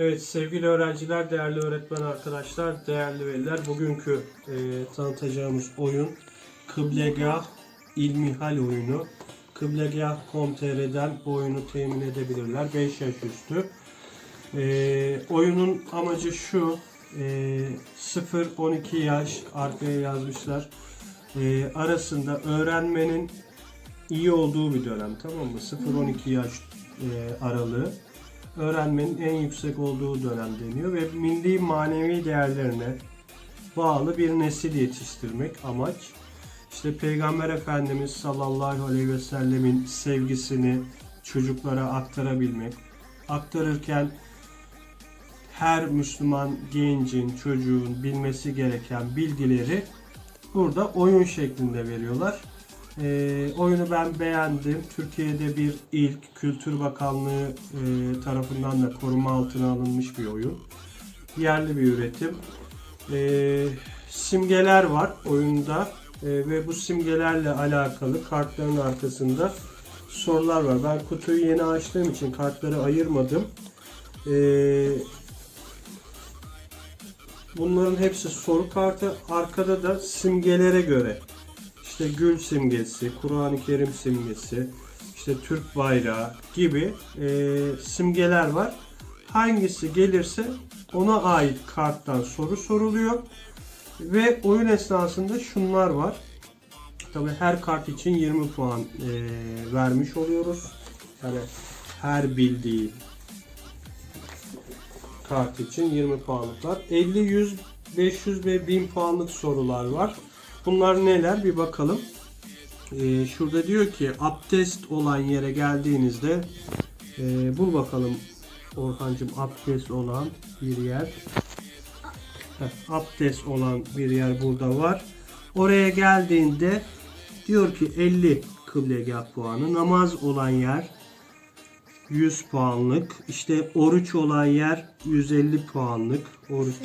Evet sevgili öğrenciler, değerli öğretmen arkadaşlar, değerli veliler. Bugünkü e, tanıtacağımız oyun Kıblegah İlmihal oyunu. Kıblegah.com.tr'den bu oyunu temin edebilirler. 5 yaş üstü. E, oyunun amacı şu. E, 0-12 yaş arkaya yazmışlar. E, arasında öğrenmenin iyi olduğu bir dönem tamam mı? 0-12 yaş e, aralığı öğrenmenin en yüksek olduğu dönem deniyor ve milli manevi değerlerine bağlı bir nesil yetiştirmek amaç. İşte Peygamber Efendimiz sallallahu aleyhi ve sellemin sevgisini çocuklara aktarabilmek. Aktarırken her Müslüman gencin, çocuğun bilmesi gereken bilgileri burada oyun şeklinde veriyorlar. Ee, oyunu ben beğendim. Türkiye'de bir ilk Kültür Bakanlığı e, tarafından da koruma altına alınmış bir oyun. Yerli bir üretim. Ee, simgeler var oyunda Ee, ve bu simgelerle alakalı kartların arkasında sorular var. Ben kutuyu yeni açtığım için kartları ayırmadım. Ee, bunların hepsi soru kartı. Arkada da simgelere göre işte gül simgesi, Kur'an-ı Kerim simgesi, işte Türk bayrağı gibi e, simgeler var. Hangisi gelirse ona ait karttan soru soruluyor. Ve oyun esnasında şunlar var. Tabi her kart için 20 puan e, vermiş oluyoruz. Yani her bildiği kart için 20 puanlık var. 50, 100, 500 ve 1000 puanlık sorular var. Bunlar neler bir bakalım. Ee, şurada diyor ki abdest olan yere geldiğinizde e, bul bakalım Orhancığım abdest olan bir yer. Heh, abdest olan bir yer burada var. Oraya geldiğinde diyor ki 50 kıblegah puanı. Namaz olan yer 100 puanlık. İşte oruç olan yer 150 puanlık. Oruç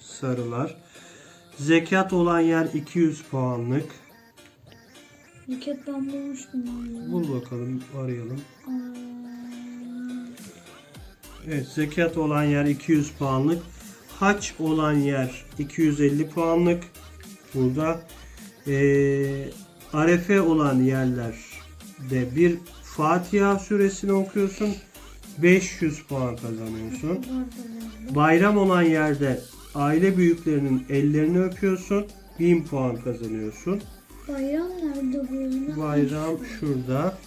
sarılar. Zekat olan yer 200 puanlık. Nüket ben bulmuştum onu. Bul bakalım arayalım. Aa, Evet zekat olan yer 200 puanlık. Haç olan yer 250 puanlık. Burada ee, arefe olan yerlerde bir Fatiha suresini okuyorsun. 500 puan kazanıyorsun. Bayram olan yerde aile büyüklerinin ellerini öpüyorsun. 1000 puan kazanıyorsun. Bayram nerede bu? Bayram şurada.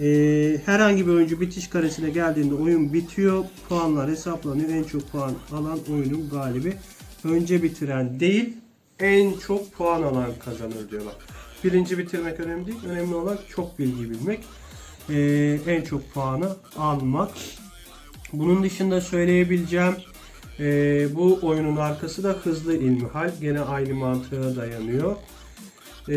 Ee, herhangi bir oyuncu bitiş karesine geldiğinde oyun bitiyor. Puanlar hesaplanıyor. En çok puan alan oyunun galibi. Önce bitiren değil, en çok puan alan kazanır diyorlar. Birinci bitirmek önemli değil. Önemli olan çok bilgi bilmek. Ee, en çok puanı almak. Bunun dışında söyleyebileceğim ee, bu oyunun arkası da hızlı ilmihal. Gene aynı mantığa dayanıyor. Ee,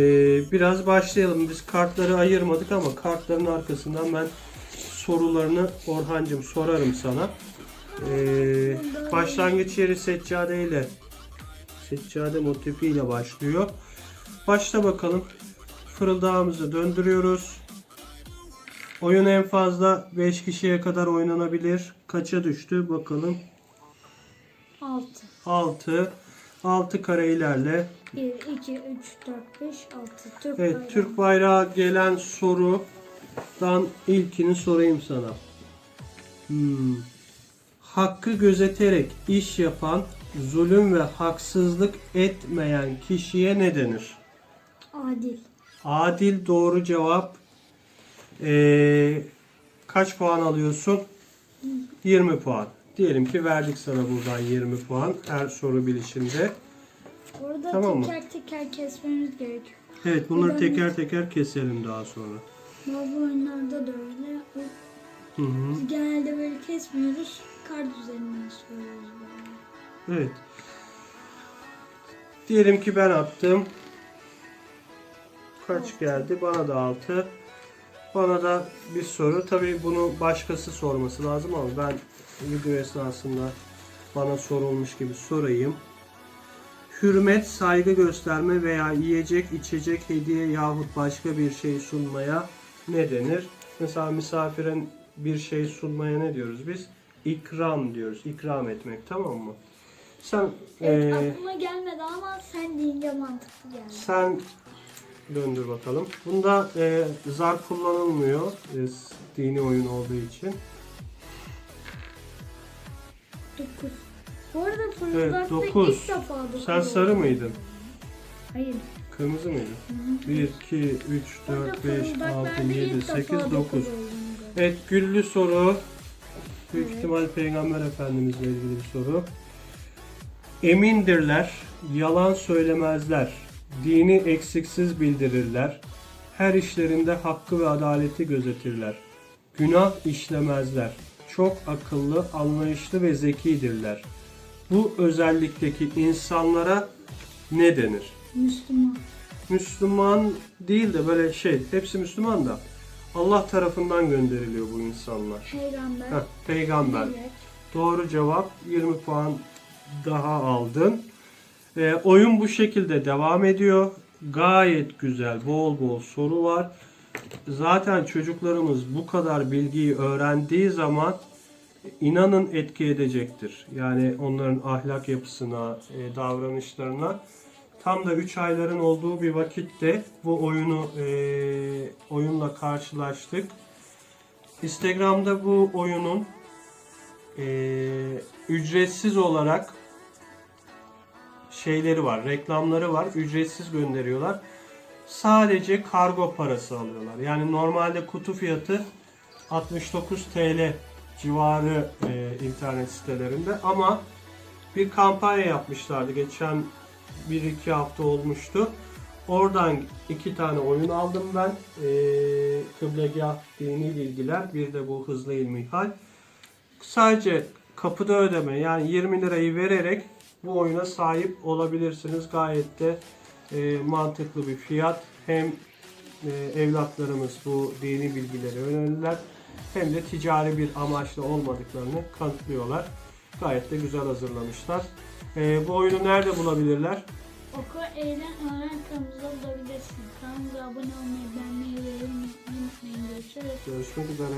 biraz başlayalım. Biz kartları ayırmadık ama kartların arkasından ben sorularını Orhancığım sorarım sana. Ee, başlangıç yeri seccade ile seccade motifiyle başlıyor. Başla bakalım. Fırıldağımızı döndürüyoruz. Oyun en fazla 5 kişiye kadar oynanabilir. Kaça düştü bakalım. 6. 6 6 kare ilerle. 1, 2, 3, 4, 5, 6. Türk Evet, bayrağı. Türk bayrağı gelen sorudan ilkini sorayım sana. Hmm. Hakkı gözeterek iş yapan, zulüm ve haksızlık etmeyen kişiye ne denir? Adil. Adil doğru cevap. Ee, kaç puan alıyorsun? 20 puan. Diyelim ki verdik sana buradan 20 puan her soru bilişinde. Orada Tamam mı? teker teker kesmemiz gerekiyor. Evet bunları teker teker keselim daha sonra. Bu oyunlarda da öyle. Hı hı. Biz genelde böyle kesmiyoruz. Kart üzerinden söylüyoruz böyle. Evet. Diyelim ki ben attım. Kaç geldi? Bana da 6. Bana da bir soru. Tabii bunu başkası sorması lazım ama ben video esnasında bana sorulmuş gibi sorayım. Hürmet, saygı gösterme veya yiyecek, içecek, hediye yahut başka bir şey sunmaya ne denir? Mesela misafirin bir şey sunmaya ne diyoruz biz? ikram diyoruz. İkram etmek tamam mı? Sen Evet, ee, aklıma gelmedi ama sen deyince mantıklı geldi. sen döndür bakalım. Bunda e, zar kullanılmıyor. e, dini oyun olduğu için. 9. Bu arada fırıldakta dokuz. ilk defa dokuz Sen sarı mıydın? Hayır. Kırmızı mıydın? Hı hı. 1, 2, 3, Burada 4, 5, 6, fırıldaklarda 7, ilk 8, defa 9. dokuz olduğunu Evet güllü soru. Büyük Evet. ihtimal Peygamber Efendimizle ilgili bir soru. Emindirler, yalan söylemezler, dini eksiksiz bildirirler, her işlerinde hakkı ve adaleti gözetirler, günah işlemezler, çok akıllı, anlayışlı ve zekidirler. Bu özellikteki insanlara ne denir? Müslüman. Müslüman değil de böyle şey, hepsi Müslüman da Allah tarafından gönderiliyor bu insanlar. Peygamber. Heh, peygamber. melek. Doğru cevap 20 puan daha aldın. Ee, oyun bu şekilde devam ediyor. Gayet güzel, bol bol soru var. Zaten çocuklarımız bu kadar bilgiyi öğrendiği zaman inanın etki edecektir. Yani onların ahlak yapısına, e, davranışlarına. Tam da 3 ayların olduğu bir vakitte bu oyunu e, oyunla karşılaştık. Instagram'da bu oyunun e, ücretsiz olarak şeyleri var, reklamları var. Ücretsiz gönderiyorlar. Sadece kargo parası alıyorlar. Yani normalde kutu fiyatı 69 TL civarı e, internet sitelerinde ama bir kampanya yapmışlardı. Geçen 1-2 hafta olmuştu. Oradan iki tane oyun aldım ben. Ee, Kıblegah Dini Bilgiler, bir de bu Hızlı İlmihal. Sadece kapıda ödeme yani 20 lirayı vererek bu oyuna sahip olabilirsiniz. Gayet de e, mantıklı bir fiyat. Hem e, evlatlarımız bu dini bilgileri öğrenirler hem de ticari bir amaçla olmadıklarını kanıtlıyorlar. Gayet de güzel hazırlamışlar. E, bu oyunu nerede bulabilirler? Oku, eğlen, öğren kanalımıza bulabilirsin. Kanalımıza abone olmayı, beğenmeyi ve yorum yapmayı unutmayın. Görüşürüz. Görüşmek üzere.